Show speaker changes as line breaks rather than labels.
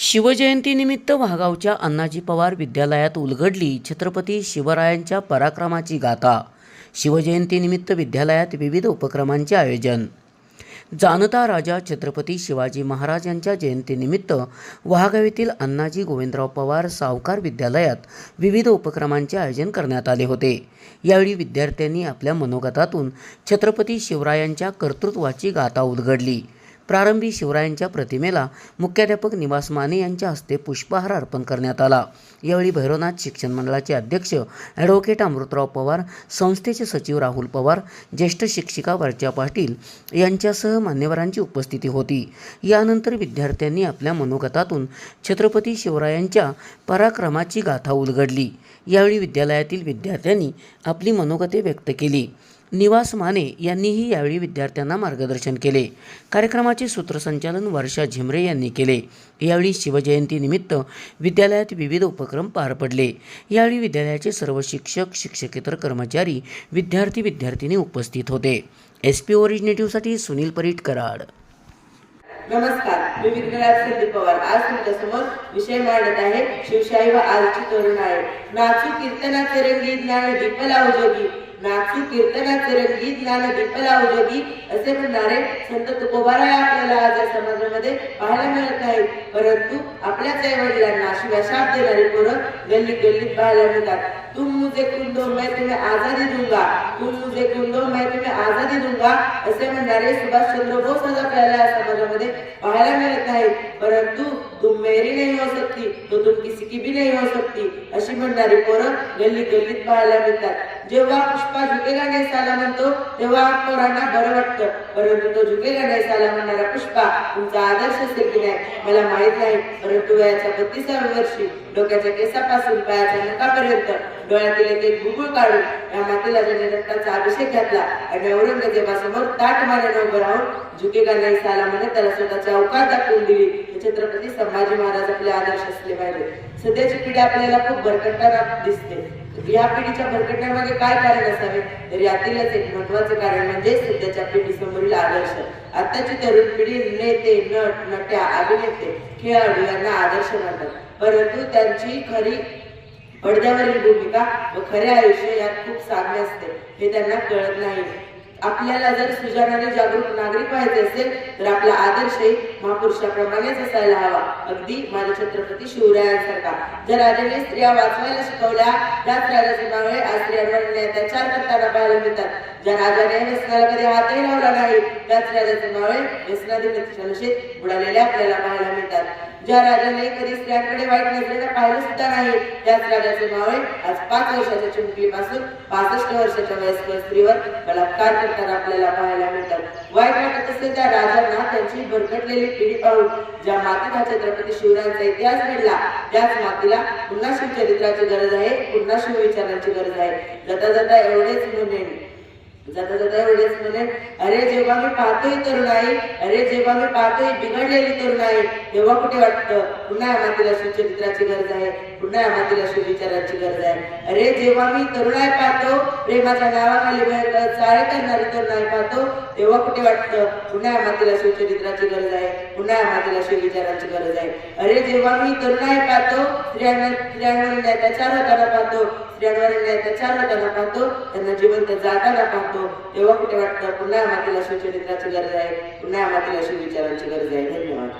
शिवजयंतीनिमित्त वाघावच्या अण्णाजी पवार विद्यालयात उलगडली छत्रपती शिवरायांच्या पराक्रमाची गाथा. शिवजयंतीनिमित्त विद्यालयात विविध उपक्रमांचे आयोजन. जाणता राजा छत्रपती शिवाजी महाराज यांच्या जयंतीनिमित्त वहागाव येथील अण्णाजी गोविंदराव पवार सावकार विद्यालयात विविध उपक्रमांचे आयोजन करण्यात आले होते. यावेळी विद्यार्थ्यांनी आपल्या मनोगतातून छत्रपती शिवरायांच्या कर्तृत्वाची गाथा उलगडली. प्रारंभी शिवरायांच्या प्रतिमेला मुख्याध्यापक निवास माने यांच्या हस्ते पुष्पहार अर्पण करण्यात आला. यावेळी भैरवनाथ शिक्षण मंडळाचे अध्यक्ष ॲडव्होकेट अमृतराव पवार संस्थेचे सचिव राहुल पवार ज्येष्ठ शिक्षिका वर्चा पाटील यांच्यासह मान्यवरांची उपस्थिती होती. यानंतर विद्यार्थ्यांनी आपल्या मनोगतातून छत्रपती शिवरायांच्या पराक्रमाची गाथा उलगडली. यावेळी विद्यालयातील विद्यार्थ्यांनी आपली मनोगते व्यक्त केली. निवास माने यांनीही यावेळी विद्यार्थ्यांना मार्गदर्शन केले. कार्यक्रमाचे सूत्रसंचालन वर्षा झिमरे यांनी केले. यावेळी शिवजयंतीनिमित्त विद्यालयात विविध उपक्रम पार पडले. यावेळी विद्यालयाचे सर्व शिक्षक शिक्षकेतर कर्मचारी विद्यार्थी विद्यार्थिनी उपस्थित होते. एस पी ओरिजिनेटिव्हसाठी सुनील परीट कराड.
नमस्कार. मी विघ्नराज संदीप पवार. आज तुमच्यासमोर विषय मांडत आहे शिवशाही व आजची तरुण आहे नाचू कीर्तनाचे रंगी ज्ञान दीपला उजोगी. नाचू कीर्तनाचे रंगी ज्ञान विपला उजोगी असे म्हणणारे संत तुकोबाराय आपल्याला आज या समाजामध्ये पाहायला मिळत नाही परंतु आपल्याच आई वडिलांना शिव्या शाप देणारी पोरं गल्लीत गल्लीत पाहायला मिळतात. तुम मुझे खून दो मैं तुम्हें आजादी दूंगा. तुम मुझे खून दो मैं तुम्हें आजादी दूंगा. असे म्हणणारे सुभाषचंद्र बोस आज आपल्याला या समाजामध्ये पाहायला मिळत नाही परंतु तुम मेरी नहीं हो सकती तो तुम किसी की भी नहीं हो सकती अशी म्हणणारी पोरं गल्लीत गल्लीत पाहायला मिळतात. जेव्हा पुष्पा झुकेला नेसायला म्हणतो तेव्हा पोरांना बरं वाटतं. परंतु तो झुकेला नेसायला म्हणणारा पुष्पा तुमचा आदर्श असेल की नाही. मला माहीत नाही. परंतु वयाच्या बत्तीसाव्या वर्षी डोक्याच्या केसापासून पायाच्या नकापर्यंत डोळ्यातील एक एक काढून या मातेला ज्याने रक्ताचा अभिषेक घातला आणि औरंगजेबासमोर ताट मारायला उभं राहून झुकेगा नेसायला साला म्हणत त्याला स्वतःची अवकाश दाखवून दिली. हे छत्रपती संभाजी महाराज आपले आदर्श असले पाहिजे. सध्याची पिढी आपल्याला खूप भरकटताना दिसते. या पिढीच्या भरकटण्यामागे काय कारण असावे? तर यातीलच एक महत्वाचं कारण म्हणजे सध्याच्या पिढीसमोरील आदर्श. आताची तरुण पिढी नेते नट नट्या अभिनेते खेळाडू यांना आदर्श मानतात. परंतु त्यांची खरी पडद्यावरील भूमिका व खरे आयुष्य यात खूप साम्य असते. हे त्यांना कळत नाही. आपल्याला जर सुजानाने जागरूक नागरिक व्हायचे असेल तर आपला आदर्श महापुरुषाप्रमाणेच असायला हवा. अगदी माझ्या छत्रपती शिवरायांसारखा. ज्या राजाने स्त्रिया वाचवायला शिकवल्या त्याच राजाचे मावळे आज स्त्रियांवर अत्याचार करताना पाहायला मिळतात. ज्या राजाने व्यसनाला कधी हातही लावला नाही त्याच राजाचे मावळे व्यसनाधीन नशेत बुडालेले आपल्याला पाहायला मिळतात. ज्या राजाने कधी स्त्रियांकडे वाईट नजरेला पाहिलं सुद्धा नाही त्याच राजाचे मावळे आज पाच वर्षाच्या चिमुकलीपासून पासष्ट वर्षाच्या वयस्कर स्त्रीवर बलात्कार करताना आपल्याला पाहायला मिळतात. वाईट वाटत असेल त्या राजांना त्यांची भरकटलेली पिढी पाहून ज्या मातीत छत्रपती शिवरायांचा इतिहास घडला त्याच मातीला पुन्हा शिवचरित्राची गरज आहे पुन्हा शिवविचारांची गरज आहे. जाता जाता एवढेच म्हणेन. जाता जाता एवढेच म्हणेन अरे जेव्हा मी पाहतोय तरुणाई अरे जेव्हा मी पाहतोय बिघडलेली तरुणाई तेव्हा कुठे वाटतं? पुन्हा या मातीला शिवचरित्राची गरज आहे. पुन्हा या मातीला शिवविचारांची गरज आहे. अरे जेव्हा मी तरुणाई पाहतो प्रेमाच्या गावाखाली चाळे करणारी तरुणाई पाहतो तेव्हा कुठे वाटतं? पुन्हा मातीला सुचरित्राची गरज आहे. पुन्हा या मातीला शिवविचारांची गरज आहे. अरे जेव्हा मी तरुणाई पाहतो स्त्रियांवर स्त्रियांवर अत्याचार होताना पाहतो स्त्रियांवर अत्याचार होताना पाहतो त्यांना जिवंत जाताना पाहतो तेव्हा कुठे वाटतं? पुन्हा मातीला सुचरित्राची गरज आहे. पुन्हा या मातीला शिवविचारांची गरज आहे. धन्यवाद.